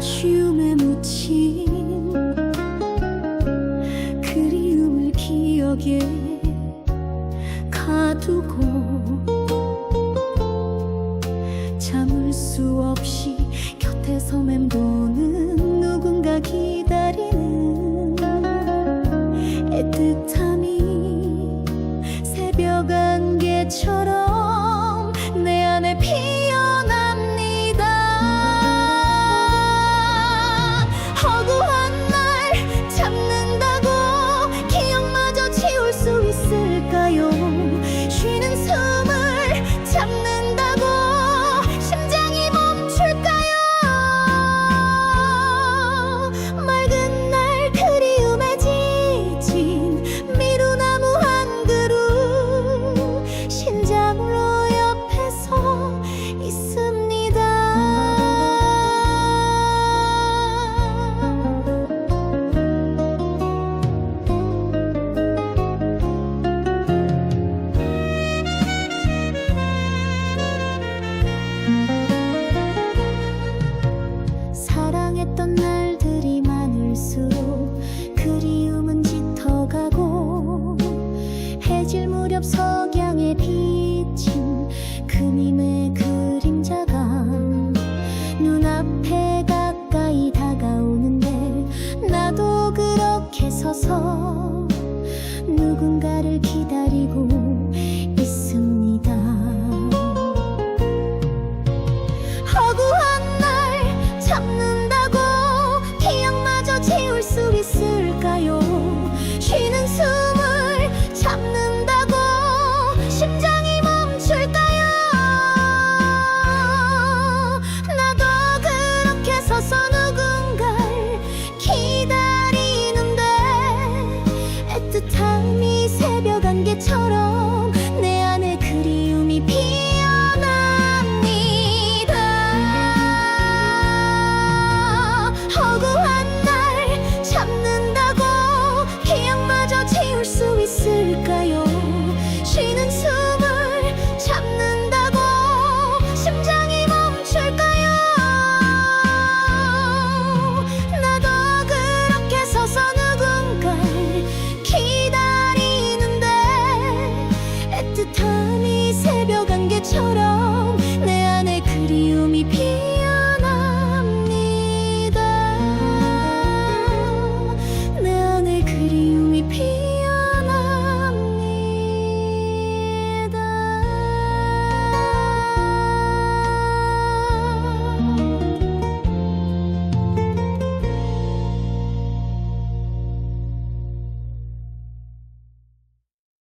아쉬움에 묻힌 그리움을 기억에 가두고 그림의 그림자가 눈앞에 가까이 다가오는데 나도 그렇게 서서 누군가를 기다리고